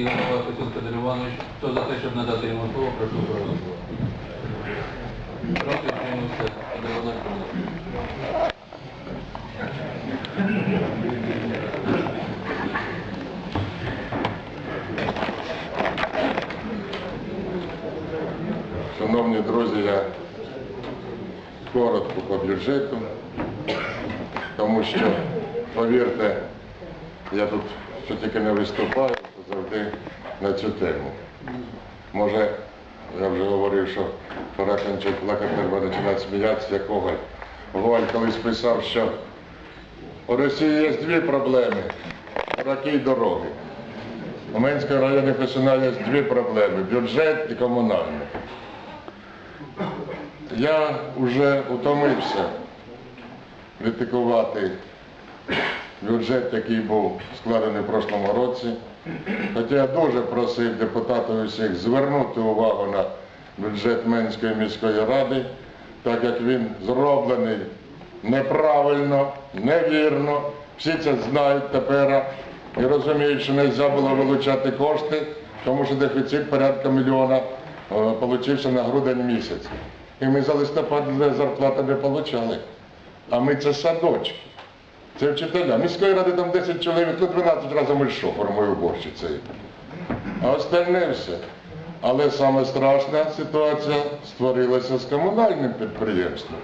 міський голова Косюк Федор Іванович. Хто за те, щоб надати йому слово, прошу проголосувати. Проти утримався Федор Іванович. Шановні друзі, я коротко по бюджету, тому що, повірте, я тут що тільки не виступаю, Завжди на цю тему. Може, я вже говорив, що пора кончати плакати, треба починати сміятися, як Гоголь. Колись писав, що у Росії є дві проблеми раки й дороги. У Менської районі починає є дві проблеми бюджет і комунальне. Я вже утомився критикувати бюджет, який був складений в прошлому році. Хоча я дуже просив депутатів усіх звернути увагу на бюджет Менської міської ради, так як він зроблений неправильно, невірно. Всі це знають тепер і розуміють, що не можна було вилучати кошти, тому що дефіцит порядка мільйона е, получився на грудень місяць. І ми за листопад вже зарплати не отримали. А ми це садочки. Це вчителя. Міської ради там 10 чоловік, ну 12 разом ми що, формує уборщицею. А остальне все. Але саме страшна ситуація створилася з комунальним підприємством.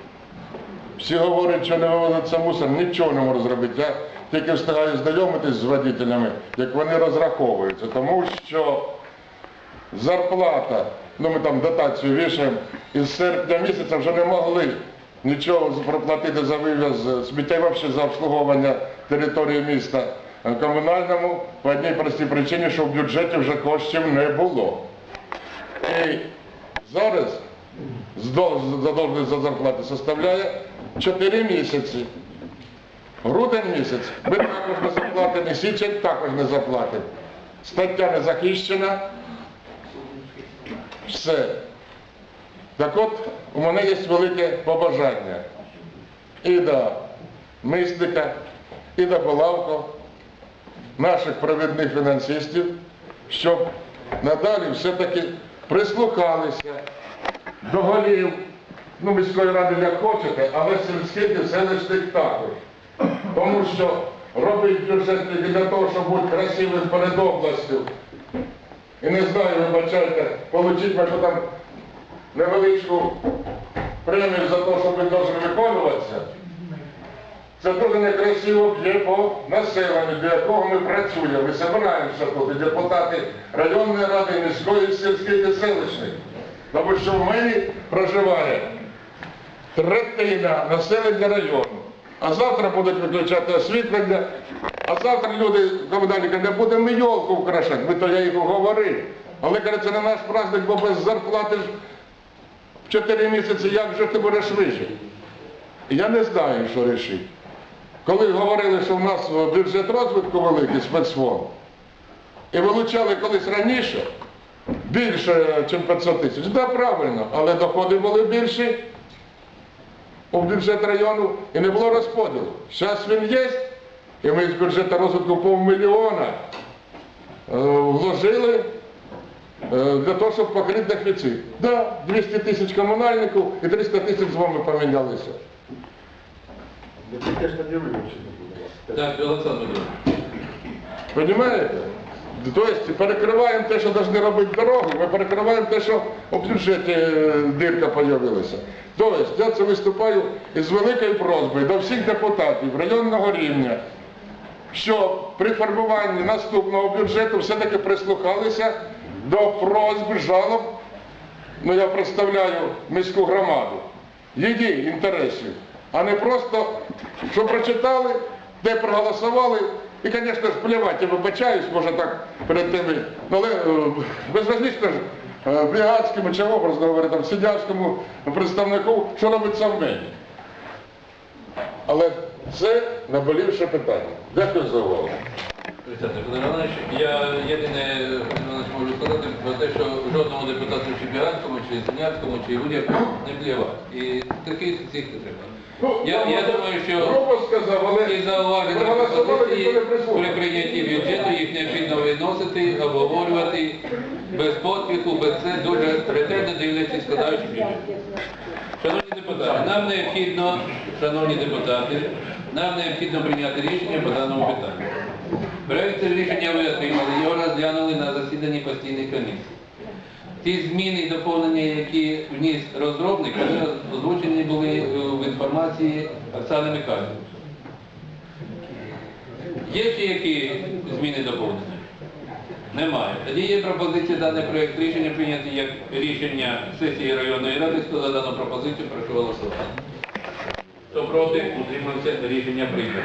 Всі говорять, що не виводиться мусор, нічого не можу зробити. Я тільки встигаю знайомитись з водителями, як вони розраховуються, тому що зарплата, ну ми там дотацію вішаємо, із серпня місяця вже не могли нічого проплатити за вивіз сміття і взагалі за обслуговування території міста е, комунальному по одній простій причині, що в бюджеті вже коштів не було. І зараз задовженість за зарплати составляє 4 місяці. Грудень місяць ми також не заплатимо, січень також не заплатимо. Стаття не захищена. Все. Так от, у мене є велике побажання і до мисника, і до Балавко, наших провідних фінансистів, щоб надалі все-таки прислухалися до голів, ну, міської ради як хочете, але сільських селищних також. Тому що робить бюджет для того, щоб бути красивим перед областю. І не знаю, вибачайте, получить може там невеличку премію за те, що ви повинні виконуватися. Це дуже некрасиво б'є по населенню, до якого ми працюємо. Ми збираємося тут, депутати районної ради, міської, сільських і селищних. Тому що в мені проживає третина населення району. А завтра будуть виключати освітлення, а завтра люди, комунальники, не будемо йолку вкрашати. Ми то я їх говорив. Але каже, це не наш праздник, бо без зарплати ж 4 місяці як же ти будеш вижити? Я не знаю, що рішити. Коли говорили, що в нас бюджет розвитку великий, спецфонд, і вилучали колись раніше більше, ніж 500 тисяч, так, правильно, але доходи були більші у бюджет району і не було розподілу. Зараз він є, і ми з бюджету розвитку півмільйона е, вложили е, для того, щоб покрити дефіцит. Да, 200 тисяч комунальників і 300 тисяч з вами помінялися. Так, Олександр. Понимаете? Тобто перекриваємо те, що повинні робити дороги, ми перекриваємо те, що у бюджеті е, дирка з'явилася. Тобто я це виступаю із великою просьбою до всіх депутатів районного рівня, що при формуванні наступного бюджету все-таки прислухалися до просьб, жалоб, ну я представляю міську громаду, її інтересів, а не просто, що прочитали, де проголосували, і, звісно ж, плювати, я вибачаюсь, може так перед тими, ну, але е, безразлічно ж е, бригадському чи образно говоря, там, сидячому представнику, що робиться в мені. Але це наболівше питання. Дякую за увагу. Я єдине можу сказати про те, що жодному депутату чи Біганському, чи Синявському, чи будь-якому не плівати. І таких всіх не треба. Я, я думаю, що Грубо сказав, але ті зауваження проголосували, пропозиції ніхто не при прислухав. прийнятті бюджету їх необхідно виносити, обговорювати без поспіху, без це дуже ретельно дивлячись, складаючи бюджет. Шановні депутати, нам необхідно, шановні депутати, нам необхідно прийняти рішення по даному питанню. Проект рішення ви отримали, його розглянули на засіданні постійної комісії. Ті зміни і доповнення, які вніс розробник, вони озвучені були е, в інформації Оксани Михайлівни. Є ще які зміни доповнення? Немає. Тоді є пропозиція даний проєкт рішення прийняти як рішення сесії районної ради. Хто за дану пропозицію, прошу голосувати. Хто проти, утримався, рішення прийнято.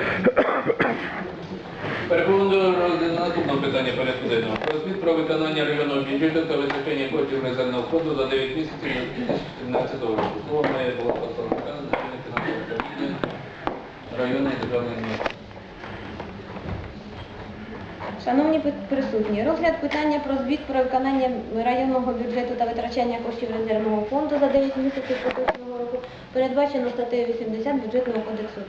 Переходимо до розгляду наступного питання порядку денного. Про звіт про виконання районного бюджету та визначення коштів резервного фонду за 9 місяців 2017 року. Слово має була Михайлівна, начальник фінансового районної державної адміністрації. Шановні присутні, розгляд питання про звіт про виконання районного бюджету та витрачання коштів резервного фонду за 9 місяців передбачено статтею 80 Бюджетного кодексу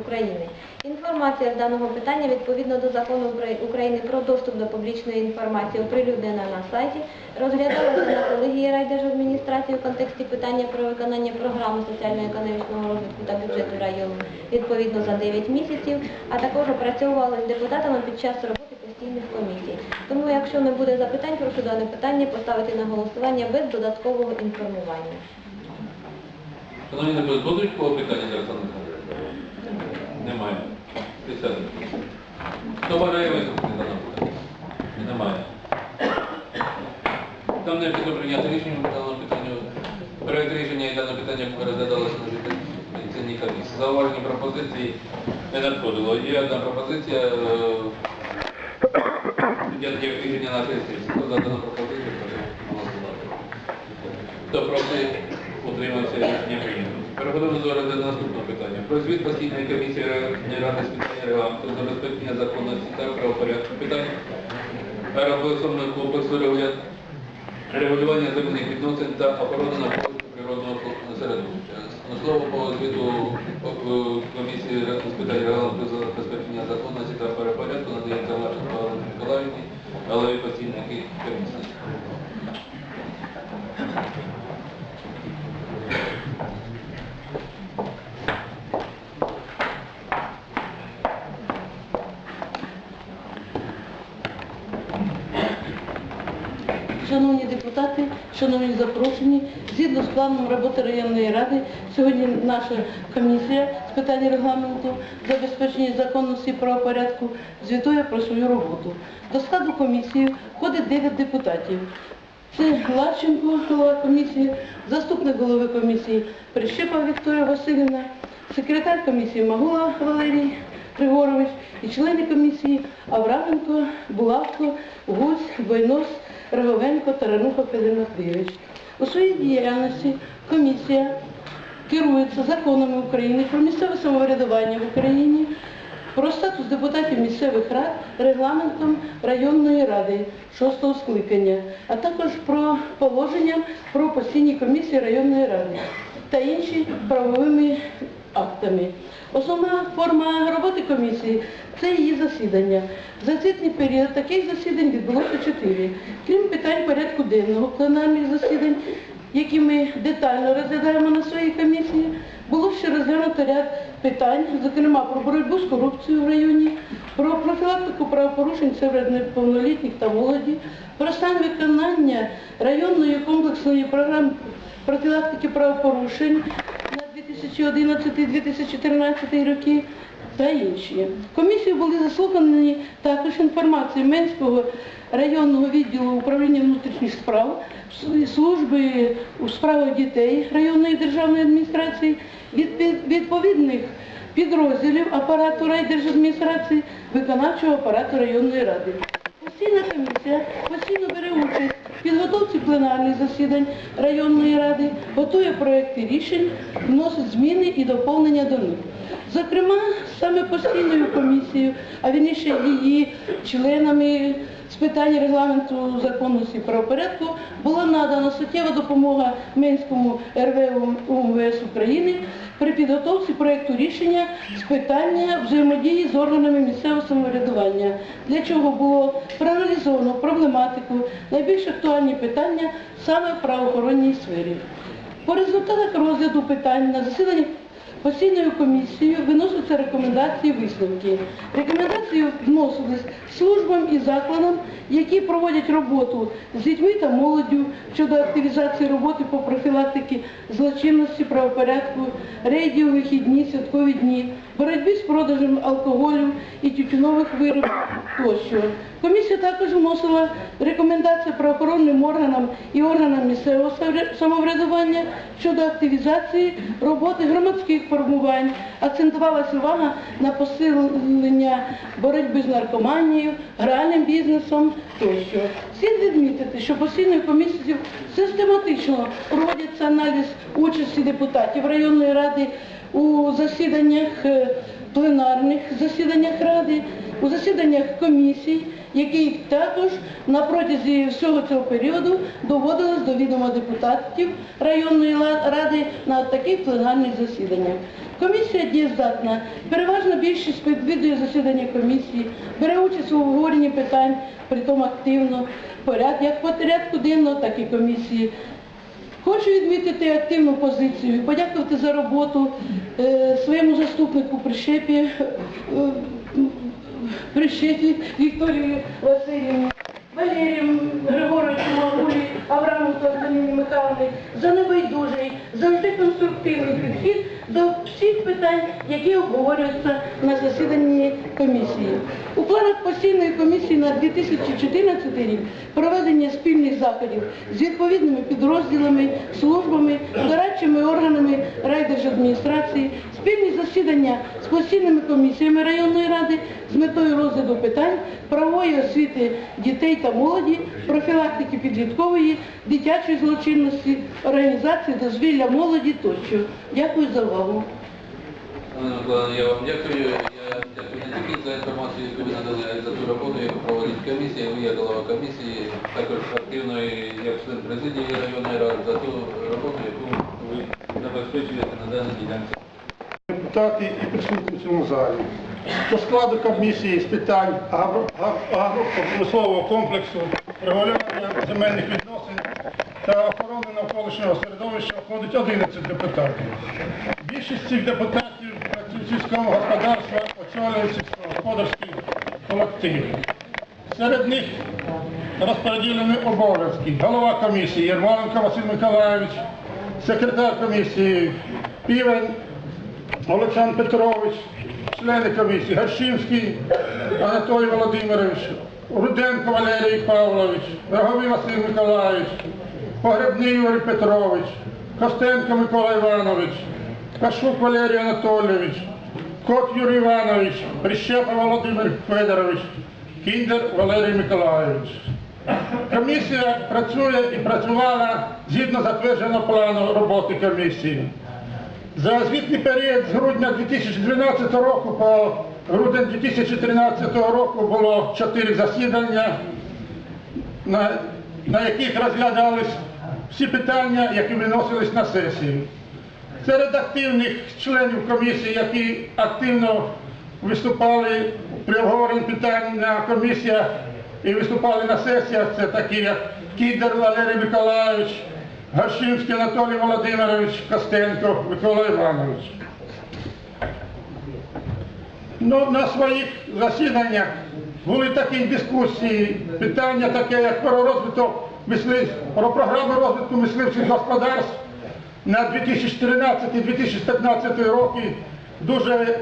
України. Інформація з даного питання відповідно до закону України про доступ до публічної інформації оприлюднена на сайті, розглядалася на колегії райдержадміністрації у контексті питання про виконання програми соціально-економічного розвитку та бюджету району відповідно за 9 місяців, а також опрацьовувалися депутатами під час роботи постійних комісій. Тому, якщо не буде запитань, прошу дане питання поставити на голосування без додаткового інформування. Шановні депутати, будуть кого питання Михайлівни? Немає. Присядьте. Хто бажає виступити за питанню? Немає. Там необхідно прийняти рішення по даному питанню. Проект рішення і дане питання розглядалося на ліцензійній комісії. Зауважені пропозиції не надходило. Є одна пропозиція. е, Я тоді рішення нашої сесії. Хто за дану пропозицію, прошу голосувати. Хто проти, утримався рішення прийнято. Переходимо до наступного питання. Про звіт постійної комісії ради з питань регламенту, забезпечення законності та правопорядку питань аероплексовного комплексу регулювання земельних відносин та охорони навколишнього природного середовища. На слово по звіту комісії з питань регламенту забезпечення законності та правопорядку надається Лашенко Олені Миколаївні, голові постійної комісії. Шановні депутати, шановні запрошені, згідно з планом роботи районної ради, сьогодні наша комісія з питань регламенту, забезпечення законності і правопорядку звітує про свою роботу. До складу комісії входить 9 депутатів. Це Ларченко, голова комісії, заступник голови комісії Прищепа Вікторія Васильівна, секретар комісії Магула Валерій Григорович і члени комісії Авраменко, Булавко, Гусь, Двойнос, Роговенко, Тарануха Федір Матвійович. У своїй діяльності комісія керується законами України про місцеве самоврядування в Україні, про статус депутатів місцевих рад регламентом районної ради шостого скликання, а також про положення про постійні комісії районної ради та інші правовими актами. Основна форма роботи комісії це її засідання. За цитний період таких засідань відбулося чотири. Крім питань порядку денного пленарних засідань, які ми детально розглядаємо на своїй комісії, було ще розглянуто ряд питань, зокрема про боротьбу з корупцією в районі, про профілактику правопорушень серед неповнолітніх та молоді, про стан виконання районної комплексної програми профілактики правопорушень на 2011-2014 роки та інші. Комісію були заслухані також інформації Менського районного відділу управління внутрішніх справ, служби у справах дітей районної державної адміністрації, від- відповідних підрозділів апарату райдержадміністрації, виконавчого апарату районної ради. Постійна комісія постійно бере участь підготовці пленарних засідань районної ради, готує проекти рішень, вносить зміни і доповнення до них. Зокрема, саме постійною комісією, а вірніше її членами з питань регламенту законності правопорядку була надана суттєва допомога Менському РВ УМВС України при підготовці проєкту рішення з питання взаємодії з органами місцевого самоврядування, для чого було проаналізовано проблематику, найбільш актуальні питання саме в правоохоронній сфері. По результатах розгляду питань на засіданні постійною комісією виносяться рекомендації висновки. Рекомендації вносились службам і закладам, які проводять роботу з дітьми та молоддю щодо активізації роботи по профілактиці злочинності, правопорядку, рейдів, вихідні, святкові дні, боротьбі з продажем алкоголю і тютюнових виробів тощо. Комісія також вносила рекомендації правоохоронним органам і органам місцевого самоврядування щодо активізації роботи громадських формувань. Акцентувалася увага на посилення боротьби з наркоманією, гральним бізнесом тощо. Слід відмітити, що постійною комісією систематично проводиться аналіз участі депутатів районної ради у засіданнях е, пленарних засіданнях ради, у засіданнях комісій, які також на протязі всього цього періоду доводились до відома депутатів районної ради на таких пленарних засіданнях. Комісія дієздатна, переважна більшість відвідує засідання комісії, бере участь у обговоренні питань, притом активно, поряд, як по порядку денного, так і комісії. Хочу відмітити активну позицію подякувати за роботу е, своєму заступнику Прищепі, е, Прищепі Вікторії Васильівні, Валерію Григоровичу Магулі, Авраменко Антоніні Михайловні за небайдужий, завжди конструктивний підхід до всіх питань, які обговорюються на засіданні комісії. У планах постійної комісії на 2014 рік проведення спільних заходів з відповідними підрозділами, службами, дорадчими органами райдержадміністрації, спільні засідання з постійними комісіями районної ради з метою розгляду питань правової освіти дітей та молоді, профілактики підліткової, дитячої злочинності, організації дозвілля молоді тощо. Дякую за увагу. Я вам дякую. Я дякую за інформацію, яку ви надали, за ту роботу, яку проводить комісія. Ви є голова комісії, також активної як член президії районної ради, за ту роботу, яку ви забезпечуєте на даній ділянці. Депутати і присутні в цьому залі. До складу комісії з питань агро- аг- агропромислового комплексу, регулювання земельних відносин та охорони навколишнього середовища входить 11 депутатів. Більшість цих депутатів в сільському очолюють сільськогосподарський колектив. Серед них розподілені обов'язки. Голова комісії Єрмоленко Василь Миколайович, секретар комісії Півень Олександр Петрович, члени комісії Гащинський Анатолій Володимирович, Руденко Валерій Павлович, Роговий Василь Миколаївич, Погребний Юрій Петрович, Костенко Микола Іванович, Кашук Валерій Анатолійович, Кот Юрій Іванович, Прищепа Володимир Федорович, Кіндер Валерій Миколаївич. Комісія працює і працювала згідно затвердженого плану роботи комісії. За звітний період з грудня 2012 року по грудень 2013 року було чотири засідання, на, на яких розглядались всі питання, які виносились на сесію. Серед активних членів комісії, які активно виступали при обговоренні питань на комісіях і виступали на сесіях, це такі як Кідер Валерій Миколаївич, Гашинський Анатолій Володимирович, Костенко Микола Іванович. Ну, на своїх засіданнях були такі дискусії, питання таке, як про розвиток мислив, про програму розвитку мисливчих господарств на 2014-2015 роки. Дуже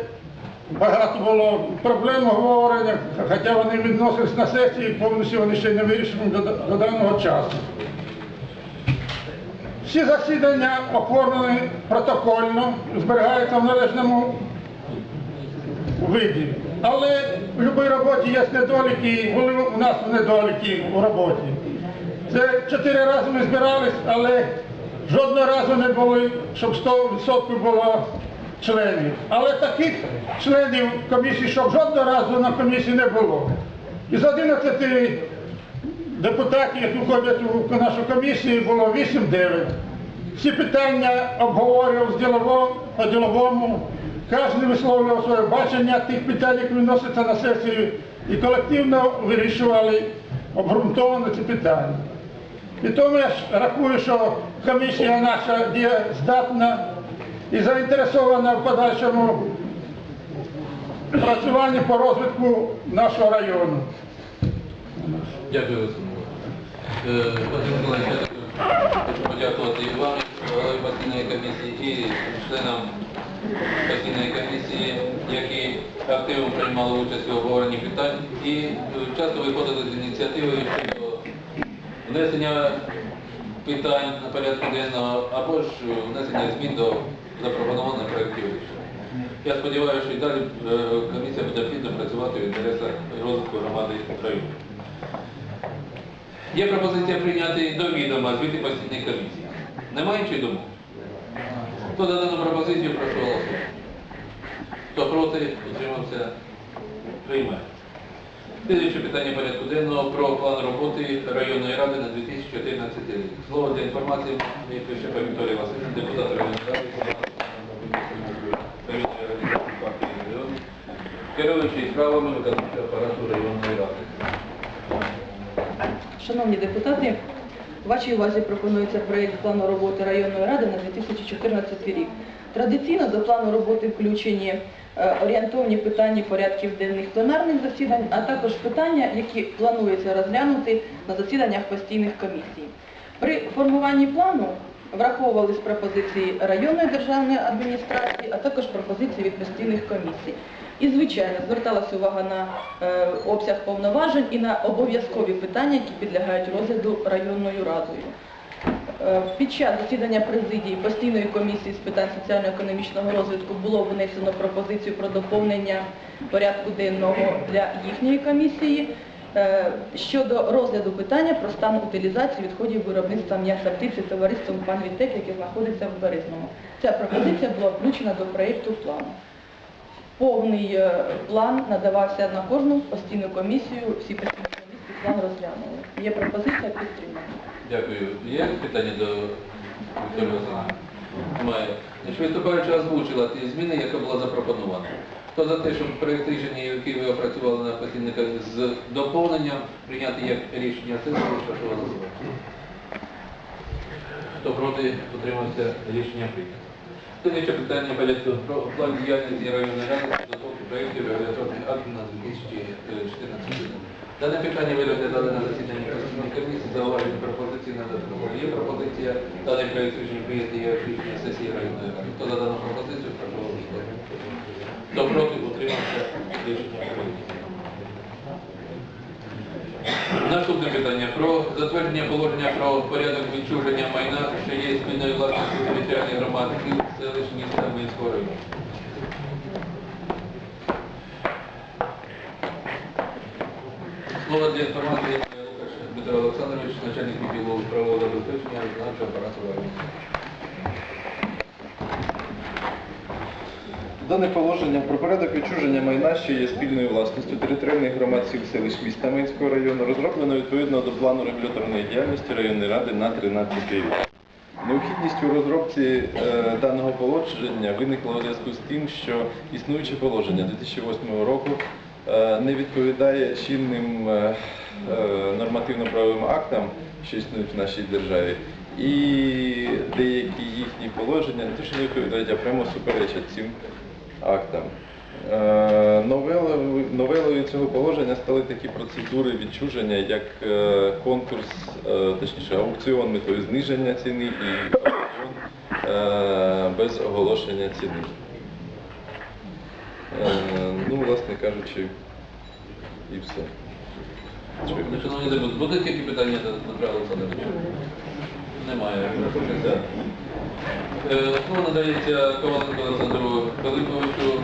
багато було проблем обговорення, хоча вони відносились на сесії, повністю вони ще не вирішені до, до даного часу. Всі засідання оформлені протокольно, зберігаються в належному виді. Але в будь-якій роботі є недоліки, і були у нас недоліки у роботі. Це чотири рази ми збирались, але жодного разу не було, щоб 100% було членів. Але таких членів комісії, щоб жодного разу на комісії не було. Із 11 депутатів, які входять у нашу комісію, було 8-9. Всі питання обговорював з ділового, по діловому. Кожен висловлював своє бачення тих питань, які виносяться на сесію, і колективно вирішували обґрунтовано ці питання. І тому я ж рахую, що комісія наша дієздатна і заінтересована в подальшому працюванні по розвитку нашого району. Дякую, Олександр. Е, Вадим Миколаївич, я хочу подякувати і вам, голові постійної комісії, і членам постійної комісії, які активно приймали участь у обговоренні питань і е, часто виходили з ініціативою щодо внесення питань на порядку денного або ж внесення змін до запропонованих проєктів. Я сподіваюся, що і далі е, комісія буде плідно працювати в інтересах розвитку громади району. Є пропозиція прийняти до відома звіти постійної комісії. Немає іншої думки? Хто за дану пропозицію, прошу голосувати. Хто проти, утримався, приймає. Слідуюче питання порядку денного про план роботи районної ради на 2014 рік. Слово для інформації пише Вікторія Васильівна, депутат районної ради, керуючий справами виконавчого апарату районної ради. Шановні депутати, вашій увазі пропонується проєкт плану роботи районної ради на 2014 рік. Традиційно до плану роботи включені е, орієнтовні питання порядків денних пленарних засідань, а також питання, які планується розглянути на засіданнях постійних комісій. При формуванні плану враховувались пропозиції районної державної адміністрації, а також пропозиції від постійних комісій. І, звичайно, зверталася увага на е, обсяг повноважень і на обов'язкові питання, які підлягають розгляду районною радою. Е, Під час засідання президії постійної комісії з питань соціально-економічного розвитку було внесено пропозицію про доповнення порядку денного для їхньої комісії щодо розгляду питання про стан утилізації відходів виробництва м'яса птиці товариством «Пан Вітек», яке знаходиться в Березному. Ця пропозиція була включена до проєкту плану. Повний е, план надавався на кожну постійну комісію, всі постійні комісії план розглянули. Є пропозиція підтримана. Дякую. Є питання до Вікторії? Немає. Виступаюча озвучила ті зміни, яка була запропонована. Хто за те, щоб проєкт рішення, який ви опрацювали на постійника з доповненням, прийняти як рішення сесії, прошу голосувати. Хто проти, утримався, рішення прийнято. Слідуюче питання порядку про план діяльності районної ради підготовки проєктів регуляторних актів на 2014 рік. Дане питання ви розглядали на засіданні постійної комісії, зауважені пропозиції на додатково. Є пропозиція, даний проєкт рішення прийняти рішення сесії районної ради. Хто за дану пропозицію, прошу голосувати. Хто проти, утримався, рішення прийнято. Наступне питання про затвердження положення про порядок відчуження майна, що є спільною власністю громади сіл, селищ, міста Минського району. Слово для інформації начальник відділу правового забезпечення виконавчого апарату району. Дане положення про порядок відчуження майна, що є спільною власністю територіальних громад сіл селищ міста Минського району, розроблено відповідно до плану регуляторної діяльності районної ради на 13 рік. Необхідність у розробці е, даного положення виникла у зв'язку з тим, що існуюче положення 2008 року не відповідає чинним е, е, нормативно-правовим актам, що існують в нашій державі. І деякі їхні положення не те, що не відповідають, а прямо суперечать цим актам. Е, Новелою, цього положення стали такі процедури відчуження, як е, конкурс, е, точніше аукціон метою зниження ціни і аукціон е, без оголошення ціни. Е, Ну, власне кажучи, і все. Шановні депутати, будуть які питання до Дмитра Олександровича? Немає. Е, Слово надається Коваленко Олександру Пилиповичу,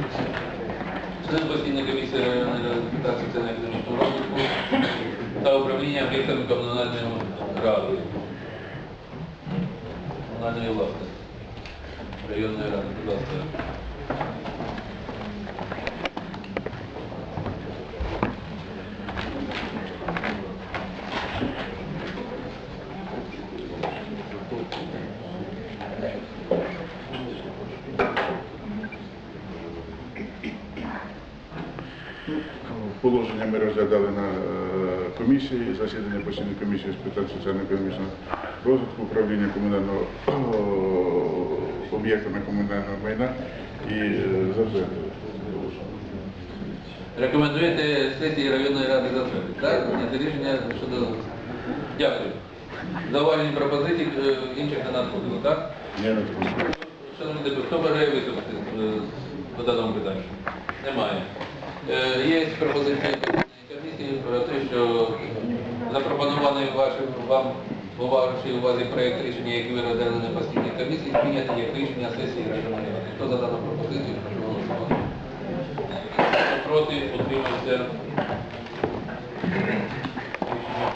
член постійної комісії районної та соціально-економічного розвитку та управління об'єктами комунального ради комунальної власності районної ради, будь ласка. Положення ми розглядали на е, комісії, засідання постійної комісії з питань соціально-економічного розвитку, управління комунального об'єктами комунального майна і е, затвердили. Рекомендуєте сесії районної ради затвердити, так? Прийняти рішення щодо... Дякую. Зауважені пропозиції е, інших не надходило, так? Я не такому. Шановні депутати, хто бажає виступити по даному питанню? Немає. Є пропозиції про те, що запропонований вашим вам по вашій увазі проєкт рішення, який ви розглянули на постійній комісії, прийняти як рішення сесії районної ради. Хто за дану пропозицію, прошу голосувати. Хто проти, утримався.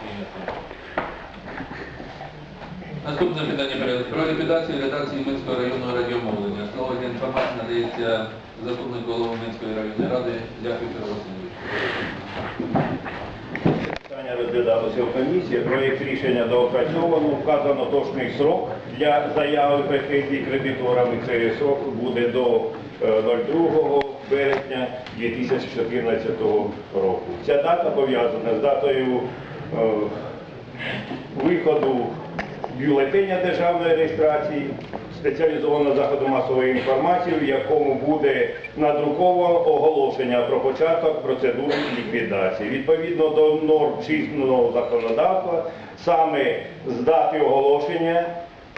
Прийнято. Наступне питання порядку. Про ліквідацію редакції Минського районного радіомовлення. Слово для інформації надається заступнику голови Минської районної ради Дякую Петро Васильович. Розглядалося в комісії. Проєкт рішення доопрацьовано. Вказано точний срок для заяви претензій кредиторами. Цей срок буде до е, 02 березня 2014 року. Ця дата пов'язана з датою е, виходу бюлетеня державної реєстрації, спеціалізованого заходу масової інформації, в якому буде надруковано оголошення про початок процедури ліквідації. Відповідно до норм чинного законодавства, саме з дати оголошення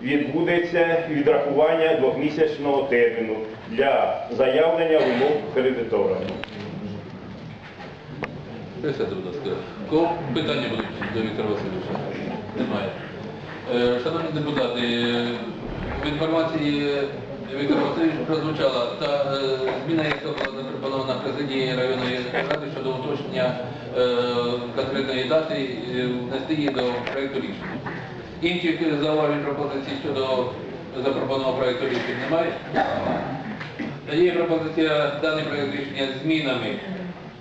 відбудеться відрахування двохмісячного терміну для заявлення вимог кредитора. Кого питання будуть до Віктора Васильовича? Немає. Е, Шановні депутати, в інформації Віктора Васильовича прозвучала та е, зміна, яка була запропонована президії районної ради щодо уточнення е, конкретної дати, е, внести її до проєкту рішення. Інших зауважень пропозицій щодо запропонованого проєкту рішення немає? Є пропозиція даний проєкт рішення змінами,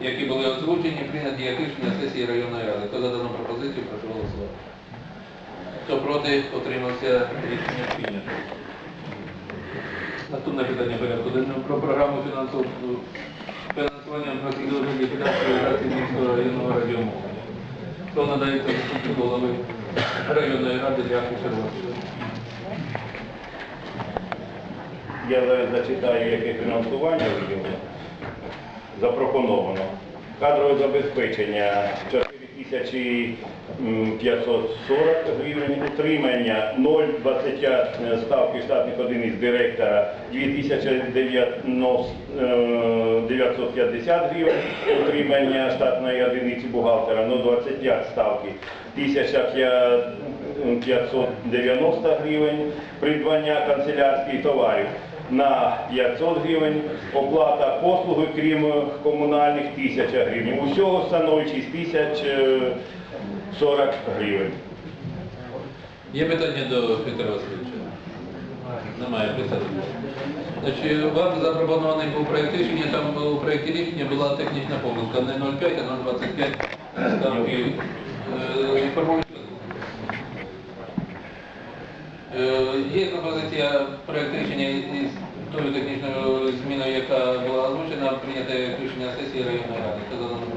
які були озвучені, прийняті як рішення сесії районної ради. Хто за дану пропозицію, прошу голосувати. Хто проти, отримався рішення прийнято. Наступне питання порядку денного про програму фінансування ліквідації реалізації міського районного радіомовлення. Хто надається заступнику голови районної ради для Шерватського. Я зачитаю, яке фінансування. Запропоновано. Кадрове забезпечення 4540 гривень, утримання 0,20 ставки штатних одиниць директора 2950 гривень, утримання штатної одиниці бухгалтера 0,25 ставки 1590 гривень, придбання канцелярських товарів на 500 гривень, оплата послуги, крім комунальних, 1000 гривень. Усього становить 6040 гривень. Є питання до Петра Васильовича? Немає присади. Значить, вам запропонований був проєкт рішення, там у проєкті рішення була технічна помилка, не 0,5, а 0,25 ставки. Е, інформуйте. Е, Є пропозиція проєкт рішення із тою технічною зміною, яка була озвучена, прийняти як рішення сесії районної ради.